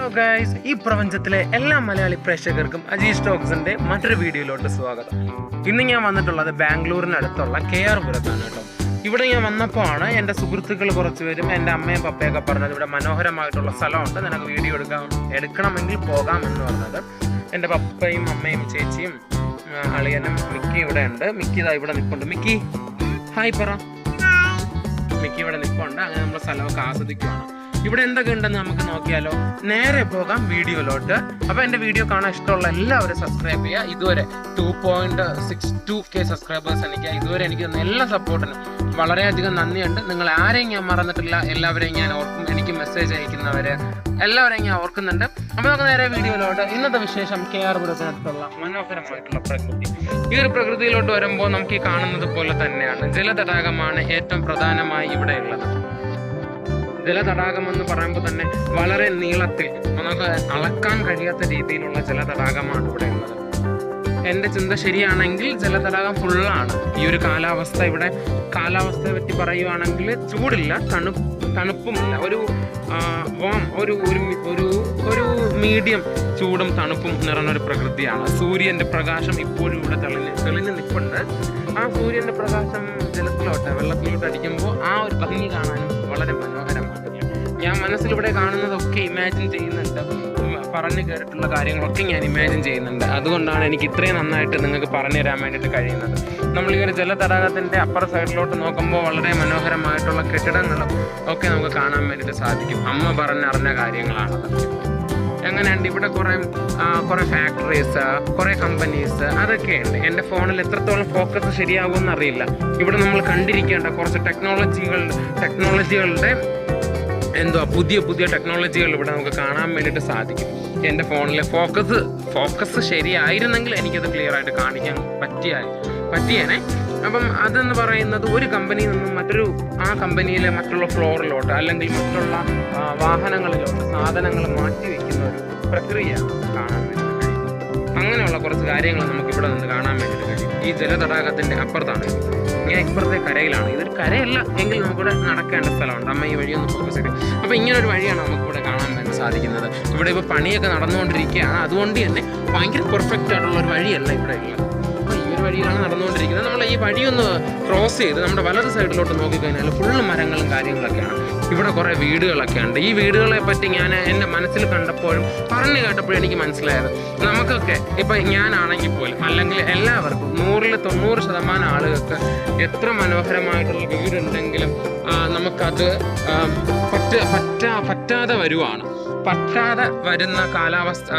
Hello guys ഈ പ്രപഞ്ചത്തിലെ എല്ലാ മലയാളി പ്രേക്ഷകർക്കും അജീഷ് ടോക്സിന്റെ മറ്റൊരു വീഡിയോയിലോട്ട് സ്വാഗതം. ഇന്ന് ഞാൻ വന്നിട്ടുള്ളത് ബാംഗ്ലൂരിനടുത്തുള്ള കെ ആർ പുരത്താണ് കേട്ടോ. ഇവിടെ ഞാൻ വന്നപ്പോൾ ആണ് എന്റെ സുഹൃത്തുക്കൾ കുറച്ച് പേരും എന്റെ അമ്മയും പപ്പയൊക്കെ പറഞ്ഞത് ഇവിടെ മനോഹരമായിട്ടുള്ള സ്ഥലമുണ്ട്. നിനക്ക് വീഡിയോ എടുക്കാൻ എടുക്കണമെങ്കിൽ പോകാം എന്ന് പറഞ്ഞത്. എന്റെ പപ്പയും അമ്മയും ചേച്ചിയും അളിയനും മിക്കി ഇവിടെ ഉണ്ട്. മിക്കി ഇതാ ഇവിടെ നിൽപ്പുണ്ട് മിക്കി ഹായ് പറ. മിക്കി ഇവിടെ നിൽപ്പുണ്ട് അങ്ങനെ നമ്മൾ സ്ഥലമൊക്കെ ആസ്വദിക്കുവാണ്. ഇവിടെ എന്തൊക്കെ ഉണ്ടെന്ന് നമുക്ക് നോക്കിയാലോ. നേരെ പോകാം വീഡിയോയിലോട്ട്. അപ്പൊ എന്റെ വീഡിയോ കാണാൻ ഇഷ്ടമുള്ള എല്ലാവരും സബ്സ്ക്രൈബ് ചെയ്യുക. ഇതുവരെ two point six two K subscribers എനിക്ക് ഇതുവരെ എനിക്ക് തന്ന എല്ലാ സപ്പോർട്ടിനും വളരെയധികം നന്ദിയുണ്ട്. നിങ്ങൾ ആരെയും ഞാൻ മറന്നിട്ടില്ല എല്ലാവരെയും ഞാൻ ഓർക്കും. എനിക്ക് മെസ്സേജ് അയക്കുന്നവര് എല്ലാവരെയും ഞാൻ ഓർക്കുന്നുണ്ട്. അപ്പൊ നമുക്ക് നേരെ വീഡിയോയിലോട്ട്. ഇന്നത്തെ വിശേഷം കെ ആർ പുരത്തിനടുത്തുള്ള മനോഹരമായിട്ടുള്ള പ്രകൃതി. ഈ ഒരു പ്രകൃതിയിലോട്ട് വരുമ്പോൾ നമുക്ക് ഈ കാണുന്നത് പോലെ തന്നെയാണ്. ജലതടാകമാണ് ഏറ്റവും പ്രധാനമായി ഇവിടെ ഉള്ളത്. ജലതടാകം എന്ന് പറയുമ്പോൾ തന്നെ വളരെ നീളത്തിൽ നമുക്ക് അളക്കാൻ കഴിയാത്ത രീതിയിലുള്ള ജലതടാകമാണ് ഇവിടെ ഉള്ളത്. എന്റെ ചിന്ത ശരിയാണെങ്കിൽ ജലതടാകം ഫുള്ളാണ് ഈ ഒരു കാലാവസ്ഥ ഇവിടെ കാലാവസ്ഥയെ പറ്റി പറയുവാണെങ്കിൽ ചൂടില്ല തണു തണുപ്പുമില്ല. ഒരു വാം ഒരു ഒരു ഒരു ഒരു മീഡിയം ചൂടും തണുപ്പും നിറഞ്ഞൊരു പ്രകൃതിയാണ്. സൂര്യന്റെ പ്രകാശം ഇപ്പോഴും ഇവിടെ തെളിഞ്ഞ് തെളിഞ്ഞ് നിൽപ്പുണ്ട്. ആ സൂര്യന്റെ പ്രകാശം ജലത്തിലോട്ട് വെള്ളത്തിലോട്ട് അടിക്കുമ്പോൾ ആ ഒരു ഭംഗി കാണാനും വളരെ മനോഹരമാണ്. ഞാൻ മനസ്സിലിവിടെ കാണുന്നതൊക്കെ ഇമാജിൻ ചെയ്യുന്നുണ്ട്. പറഞ്ഞു കേട്ടിട്ടുള്ള കാര്യങ്ങളൊക്കെ ഞാൻ ഇമാജിൻ ചെയ്യുന്നുണ്ട്. അതുകൊണ്ടാണ് എനിക്ക് ഇത്രയും നന്നായിട്ട് നിങ്ങൾക്ക് പറഞ്ഞു തരാൻ വേണ്ടിയിട്ട് കഴിയുന്നത്. നമ്മൾ ഈ ഒരു ജലതടാകത്തിന്റെ അപ്പർ സൈഡിലോട്ട് നോക്കുമ്പോൾ വളരെ മനോഹരമായിട്ടുള്ള കെട്ടിടങ്ങളും ഒക്കെ നമുക്ക് കാണാൻ വേണ്ടിയിട്ട് സാധിക്കും. അമ്മ പറഞ്ഞറിഞ്ഞ കാര്യങ്ങളാണ് എങ്ങനെയുണ്ട്? ഇവിടെ കുറേ കുറേ ഫാക്ടറീസ് കുറേ കമ്പനീസ് അതൊക്കെയുണ്ട്. എന്റെ ഫോണിൽ എത്രത്തോളം ഫോക്കസ് ശരിയാകുമെന്ന് അറിയില്ല. ഇവിടെ നമ്മൾ കണ്ടിരിക്കേണ്ട കുറച്ച് ടെക്നോളജികൾ ടെക്നോളജികളുടെ എന്തുവാ പുതിയ പുതിയ ടെക്നോളജികൾ ഇവിടെ നമുക്ക് കാണാൻ വേണ്ടിയിട്ട് സാധിക്കും. എന്റെ ഫോണിലെ ഫോക്കസ് ഫോക്കസ് ശരിയായിരുന്നെങ്കിൽ എനിക്കത് ക്ലിയർ ആയിട്ട് കാണിക്കാൻ പറ്റിയാൽ പറ്റിയേനെ. അപ്പം അതെന്ന് പറയുന്നത് ഒരു കമ്പനിയിൽ നിന്നും മറ്റൊരു ആ കമ്പനിയിലെ മറ്റുള്ള ഫ്ലോറിലോട്ട് അല്ലെങ്കിൽ മറ്റുള്ള വാഹനങ്ങളിലോട്ട് സാധനങ്ങൾ മാറ്റി വയ്ക്കുന്ന ഒരു പ്രക്രിയ കാണാൻ വേണ്ടി അങ്ങനെയുള്ള കുറച്ച് കാര്യങ്ങൾ നമുക്ക് ഇവിടെ നിന്ന് കാണാൻ വേണ്ടിയിട്ട് കഴിയും. ഈ ജലതടാകത്തിന്റെ അപ്പുറത്താണ് ഞാൻ ഇപ്പുറത്തെ കരയിലാണ്. ഇതൊരു കരയല്ല എങ്കിൽ നമുക്കിവിടെ നടക്കേണ്ട സ്ഥലമുണ്ട്. അമ്മ ഈ വഴിയൊന്ന് ഫോക്കസ് ചെയ്യും. അപ്പോൾ ഇങ്ങനൊരു വഴിയാണ് നമുക്കിവിടെ കാണാൻ വേണ്ടി സാധിക്കുന്നത്. ഇവിടെ ഇപ്പോൾ പണിയൊക്കെ നടന്നുകൊണ്ടിരിക്കുകയാണ്. അതുകൊണ്ട് തന്നെ ഭയങ്കര പെർഫെക്റ്റ് ആയിട്ടുള്ള ഒരു വഴിയല്ല ഇവിടെ ഉള്ളത്. വഴിയിലാണ് നടന്നുകൊണ്ടിരിക്കുന്നത്. നമ്മൾ ഈ വഴിയൊന്ന് ക്രോസ് ചെയ്ത് നമ്മുടെ വലത് സൈഡിലോട്ട് നോക്കിക്കഴിഞ്ഞാൽ ഫുള്ള് മരങ്ങളും കാര്യങ്ങളൊക്കെയാണ്. ഇവിടെ കുറേ വീടുകളൊക്കെ ഉണ്ട് ഈ വീടുകളെ പറ്റി ഞാൻ എന്റെ മനസ്സിൽ കണ്ടപ്പോഴും പറഞ്ഞു കേട്ടപ്പോഴും എനിക്ക് മനസ്സിലായത് നമുക്കൊക്കെ ഇപ്പം ഞാനാണെങ്കിൽ പോലും അല്ലെങ്കിൽ എല്ലാവർക്കും നൂറിൽ തൊണ്ണൂറ് ശതമാനം ആളുകൾക്ക് എത്ര മനോഹരമായിട്ടുള്ള വീടുണ്ടെങ്കിലും നമുക്കത് പറ്റ പറ്റ പറ്റാതെ വരുവാണ്. പറ്റാതെ വരുന്ന കാലാവസ്ഥ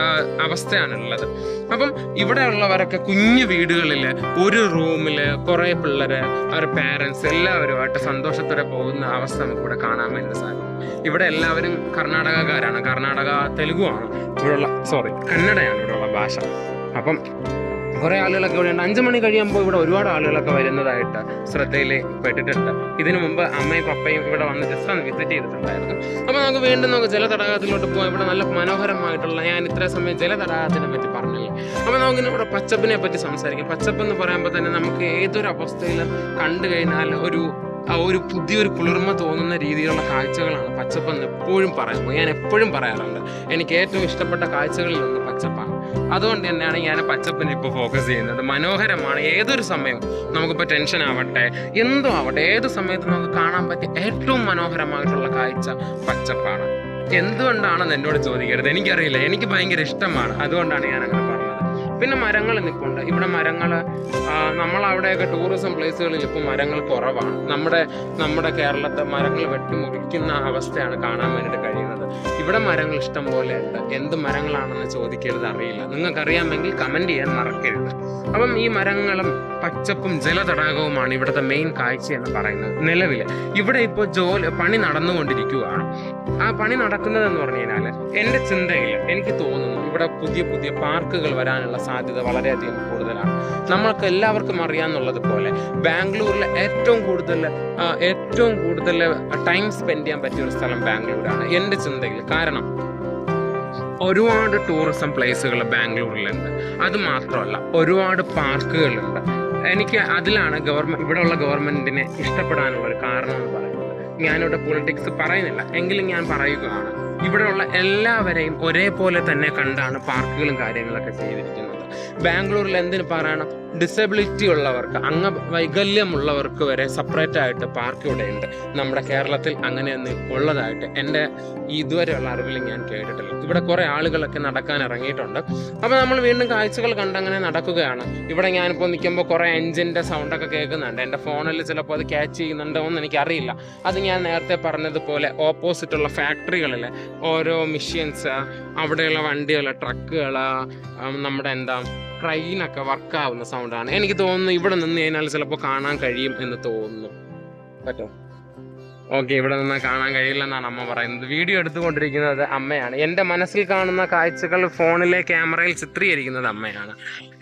അവസ്ഥയാണുള്ളത്. അപ്പം ഇവിടെ ഉള്ളവരൊക്കെ കുഞ്ഞു വീടുകളിൽ ഒരു റൂമിൽ കുറേ പിള്ളേർ അവരുടെ പാരൻസ് എല്ലാവരുമായിട്ട് സന്തോഷത്തോടെ പോകുന്ന അവസ്ഥ നമുക്ക് ഇവിടെ കാണാൻ വേണ്ടി സാധിക്കും. ഇവിടെ എല്ലാവരും കർണാടകക്കാരാണ്. കർണാടക തെലുഗുമാണ് ഇവിടെയുള്ള സോറി കന്നഡയാണ് ഇവിടെയുള്ള ഭാഷ. അപ്പം കുറേ ആളുകളൊക്കെ ഇവിടെ ഉണ്ട്. മണി കഴിയുമ്പോൾ ഇവിടെ ഒരുപാട് ആളുകളൊക്കെ വരുന്നതായിട്ട് ശ്രദ്ധയിൽ പെട്ടിട്ടുണ്ട്. ഇതിനു മുമ്പ് അമ്മയും പപ്പയും ഇവിടെ വന്ന് ജസ്റ്റ് ഒന്ന് വിസിറ്റ് ചെയ്തിട്ടുണ്ടായിരുന്നു. അപ്പോൾ നമുക്ക് വീണ്ടും നമുക്ക് ജലതടാകത്തിലോട്ട് പോകാം ഇവിടെ നല്ല മനോഹരമായിട്ടുള്ള ഞാൻ ഇത്ര സമയം ജലതടാകത്തിനെ പറ്റി പറഞ്ഞില്ലേ. അപ്പോൾ നമുക്ക് ഇവിടെ പച്ചപ്പിനെ പറ്റി സംസാരിക്കാം. പച്ചപ്പ് എന്ന് പറയുമ്പോൾ തന്നെ നമുക്ക് ഏതൊരു അവസ്ഥയിലും കണ്ടു കഴിഞ്ഞാൽ ഒരു ഒരു പുതിയൊരു കുളിർമ തോന്നുന്ന രീതിയിലുള്ള കാഴ്ചകളാണ് പച്ചപ്പെന്ന് എപ്പോഴും പറയുമ്പോൾ ഞാൻ എപ്പോഴും പറയാറുണ്ട്. എനിക്ക് ഏറ്റവും ഇഷ്ടപ്പെട്ട കാഴ്ചകളിൽ ഒന്ന് പച്ചപ്പാണ്. അതുകൊണ്ട് തന്നെയാണ് ഞാൻ പച്ചപ്പിന് ഇപ്പോൾ ഫോക്കസ് ചെയ്യുന്നത്. മനോഹരമാണ്. ഏതൊരു സമയവും നമുക്കിപ്പോൾ ടെൻഷൻ ആവട്ടെ എന്തോ ആവട്ടെ ഏത് സമയത്തും നമുക്ക് കാണാൻ പറ്റിയ ഏറ്റവും മനോഹരമായിട്ടുള്ള കാഴ്ച പച്ചപ്പാണ്. എന്തുകൊണ്ടാണെന്ന് എന്നോട് ചോദിക്കരുത്. എനിക്കറിയില്ല. എനിക്ക് ഭയങ്കര ഇഷ്ടമാണ്. അതുകൊണ്ടാണ് ഞാൻ അങ്ങനെ പിന്നെ മരങ്ങൾ നിൽപ്പുണ്ട് ഇവിടെ മരങ്ങൾ നമ്മളവിടെയൊക്കെ ടൂറിസം പ്ലേസുകളിൽ ഇപ്പോൾ മരങ്ങൾ കുറവാണ്. നമ്മുടെ നമ്മുടെ കേരളത്തെ മരങ്ങൾ വെട്ടിമുറിക്കുന്ന അവസ്ഥയാണ് കാണാൻ വേണ്ടിയിട്ട് കഴിയുന്നത്. ഇവിടെ മരങ്ങൾ ഇഷ്ടം പോലെ ഉണ്ട്. എന്ത് മരങ്ങളാണെന്ന് ചോദിക്കരുത് അറിയില്ല. നിങ്ങൾക്കറിയാമെങ്കിൽ കമന്റ് ചെയ്യാൻ മറക്കരുത്. അപ്പം ഈ മരങ്ങളും പച്ചപ്പും ജലതടാകവുമാണ് ഇവിടുത്തെ മെയിൻ കാഴ്ച എന്ന് പറയുന്നത്. നിലവിൽ ഇവിടെ ഇപ്പോൾ ജോലി പണി നടന്നുകൊണ്ടിരിക്കുകയാണ് ആ പണി നടക്കുന്നതെന്ന് പറഞ്ഞു കഴിഞ്ഞാൽ എന്റെ ചിന്തയിൽ എനിക്ക് തോന്നുന്നു ഇവിടെ പുതിയ പുതിയ പാർക്കുകൾ വരാനുള്ള സാധ്യത വളരെയധികം കൂടുതലാണ്. നമ്മൾക്ക് എല്ലാവർക്കും അറിയാമെന്നുള്ളത് പോലെ ബാംഗ്ലൂരിലെ ഏറ്റവും കൂടുതൽ ഏറ്റവും കൂടുതൽ ടൈം സ്പെൻഡ് ചെയ്യാൻ പറ്റിയ ഒരു സ്ഥലം ബാംഗ്ലൂരാണ്. എന്റെ ചിന്തയിൽ. കാരണം ഒരുപാട് ടൂറിസം പ്ലേസുകൾ ബാംഗ്ലൂരിലുണ്ട്. അത് മാത്രമല്ല ഒരുപാട് പാർക്കുകളുണ്ട്. എനിക്ക് അതിലാണ് ഗവൺമെന്റ് ഇവിടെയുള്ള ഗവൺമെന്റിനെ ഇഷ്ടപ്പെടാനുള്ള ഒരു കാരണം എന്ന് പറയുന്നത്. ഞാനിവിടെ പൊളിറ്റിക്സ് പറയുന്നില്ല. എങ്കിലും ഞാൻ പറയുകയാണ്. ഇവിടെയുള്ള എല്ലാവരെയും ഒരേപോലെ തന്നെ കണ്ടാണ് പാർക്കുകളും കാര്യങ്ങളൊക്കെ ചെയ്തിരിക്കുന്നത്. ബാംഗ്ലൂരിൽ എന്തിനു പറയണം ഡിസബിലിറ്റി ഉള്ളവർക്ക് അംഗ വൈകല്യമുള്ളവർക്ക് വരെ സെപ്പറേറ്റ് ആയിട്ട് പാർക്ക് ഇവിടെ ഉണ്ട്. നമ്മുടെ കേരളത്തിൽ അങ്ങനെയൊന്നും ഉള്ളതായിട്ട് എന്റെ ഇതുവരെയുള്ള അറിവിൽ ഞാൻ കേട്ടിട്ടില്ല. ഇവിടെ കുറേ ആളുകളൊക്കെ നടക്കാൻ ഇറങ്ങിയിട്ടുണ്ട്. അപ്പോൾ നമ്മൾ വീണ്ടും കാഴ്ചകൾ കണ്ടങ്ങനെ നടക്കുകയാണ്. ഇവിടെ ഞാനിപ്പോൾ നിൽക്കുമ്പോൾ കുറേ എൻജിന്റെ സൗണ്ടൊക്കെ കേൾക്കുന്നുണ്ട്. എന്റെ ഫോണിൽ ചിലപ്പോൾ അത് ക്യാച്ച് ചെയ്യുന്നുണ്ടോ എന്ന് എനിക്കറിയില്ല. അത് ഞാൻ നേരത്തെ പറഞ്ഞതുപോലെ ഓപ്പോസിറ്റുള്ള ഫാക്ടറികളിലെ ഓരോ മെഷീൻസ് അവിടെയുള്ള വണ്ടികൾ ട്രക്കുകൾ നമ്മുടെ എന്താ ട്രെയിനൊക്കെ വർക്കാവുന്ന സൗണ്ടാണ് എനിക്ക് തോന്നുന്നു ഇവിടെ നിന്ന് കഴിഞ്ഞാൽ ചിലപ്പോൾ കാണാൻ കഴിയും എന്ന് തോന്നുന്നു. പറ്റോ. ഓക്കെ ഇവിടെ നിന്ന് കാണാൻ കഴിയില്ലെന്നാണ് അമ്മ പറയുന്നത്. വീഡിയോ എടുത്തുകൊണ്ടിരിക്കുന്നത് അമ്മയാണ്. എന്റെ മനസ്സിൽ കാണുന്ന കാഴ്ചകൾ ഫോണിലെ ക്യാമറയിൽ ചിത്രീകരിക്കുന്നത് അമ്മയാണ്.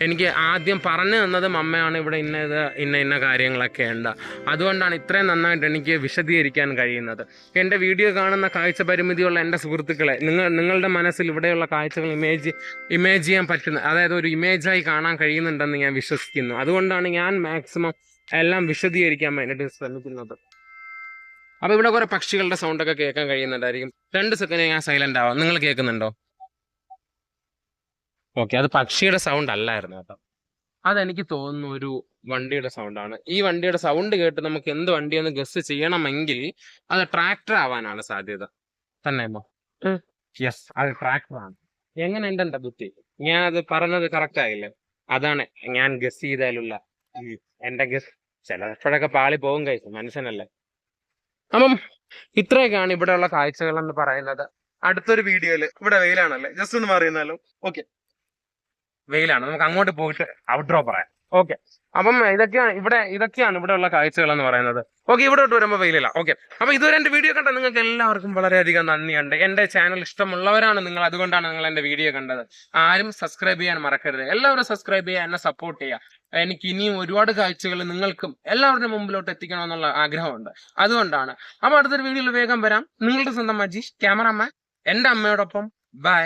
എനിക്ക് ആദ്യം പറഞ്ഞു തന്നതും അമ്മയാണ് ഇവിടെ ഇന്ന ഇത് ഇന്ന ഇന്ന കാര്യങ്ങളൊക്കെ ഉണ്ട്. അതുകൊണ്ടാണ് ഇത്രയും നന്നായിട്ട് എനിക്ക് വിശദീകരിക്കാൻ കഴിയുന്നത്. എന്റെ വീഡിയോ കാണുന്ന കാഴ്ച പരിമിതിയുള്ള എന്റെ സുഹൃത്തുക്കളെ നിങ്ങൾ നിങ്ങളുടെ മനസ്സിൽ ഇവിടെയുള്ള കാഴ്ചകൾ ഇമേജ് ഇമേജ് ചെയ്യാൻ പറ്റുന്ന അതായത് ഒരു ഇമേജായി കാണാൻ കഴിയുന്നുണ്ടെന്ന് ഞാൻ വിശ്വസിക്കുന്നു. അതുകൊണ്ടാണ് ഞാൻ മാക്സിമം എല്ലാം വിശദീകരിക്കാൻ വേണ്ടിയിട്ട് ശ്രമിക്കുന്നത്. അപ്പോൾ ഇവിടെ കുറെ പക്ഷികളുടെ സൗണ്ടൊക്കെ കേൾക്കാൻ കഴിയുന്നുണ്ടായിരിക്കും. രണ്ട് സെക്കൻഡ് ഞാൻ സൈലന്റ് ആവാം. നിങ്ങൾ കേൾക്കുന്നുണ്ടോ? ഓക്കെ അത് പക്ഷിയുടെ സൗണ്ട് അല്ലായിരുന്നു കേട്ടോ. അതെനിക്ക് തോന്നുന്ന ഒരു വണ്ടിയുടെ സൗണ്ടാണ് ഈ വണ്ടിയുടെ സൗണ്ട് കേട്ട് നമുക്ക് എന്ത് വണ്ടിയെന്ന് ഗസ് ചെയ്യണമെങ്കിൽ അത് ട്രാക്ടർ ആവാനാണ് സാധ്യത. തന്നെ യെസ് അത് ട്രാക്ടർ ആണ്. എങ്ങനെ ഉണ്ടെന്താ ബുദ്ധി? ഞാൻ അത് പറഞ്ഞത് കറക്റ്റ് ആയില്ല? അതാണ് ഞാൻ ഗസ് ചെയ്താലുള്ള എന്റെ ഗസ് ചിലപ്പോഴൊക്കെ പാളി പോകും കഴിച്ചു മനുഷ്യനല്ലേ? അപ്പം ഇത്രയൊക്കെയാണ് ഇവിടെയുള്ള കാഴ്ചകൾ എന്ന് പറയുന്നത്. അടുത്തൊരു വീഡിയോയിൽ ഇവിടെ വെയിലാണല്ലേ? ജസ്റ്റ് ഒന്ന് മാറിയെന്നാലും ഓക്കെ വെയിലാണ്. നമുക്ക് അങ്ങോട്ട് പോയിട്ട് ഔട്ട്ഡ്രോ പറയാം. ഓക്കെ അപ്പം ഇതൊക്കെയാണ് ഇവിടെ ഇതൊക്കെയാണ് ഇവിടെ ഉള്ള കാഴ്ചകൾ എന്ന് പറയുന്നത്. ഓക്കെ ഇവിടോട്ട് വരുമ്പോൾ വെയിലില്ല ഓക്കെ അപ്പൊ ഇതുവരെ എന്റെ വീഡിയോ കണ്ട നിങ്ങൾക്ക് എല്ലാവർക്കും വളരെയധികം നന്ദിയുണ്ട്. എന്റെ ചാനൽ ഇഷ്ടമുള്ളവരാണ് നിങ്ങൾ അതുകൊണ്ടാണ് നിങ്ങൾ എന്റെ വീഡിയോ കണ്ടത്. ആരും സബ്സ്ക്രൈബ് ചെയ്യാൻ മറക്കരുത്. എല്ലാവരും സബ്സ്ക്രൈബ് ചെയ്യുക എന്നെ സപ്പോർട്ട് ചെയ്യുക. എനിക്ക് ഇനിയും ഒരുപാട് കാഴ്ചകൾ നിങ്ങൾക്കും എല്ലാവരുടെ മുമ്പിലോട്ട് എത്തിക്കണമെന്നുള്ള ആഗ്രഹമുണ്ട്. അതുകൊണ്ടാണ്. അപ്പൊ അടുത്തൊരു വീഡിയോയിൽ വേഗം വരാം. നിങ്ങളുടെ സ്വന്തം മജീഷ് ക്യാമറമാൻ എന്റെ അമ്മയോടൊപ്പം. ബൈ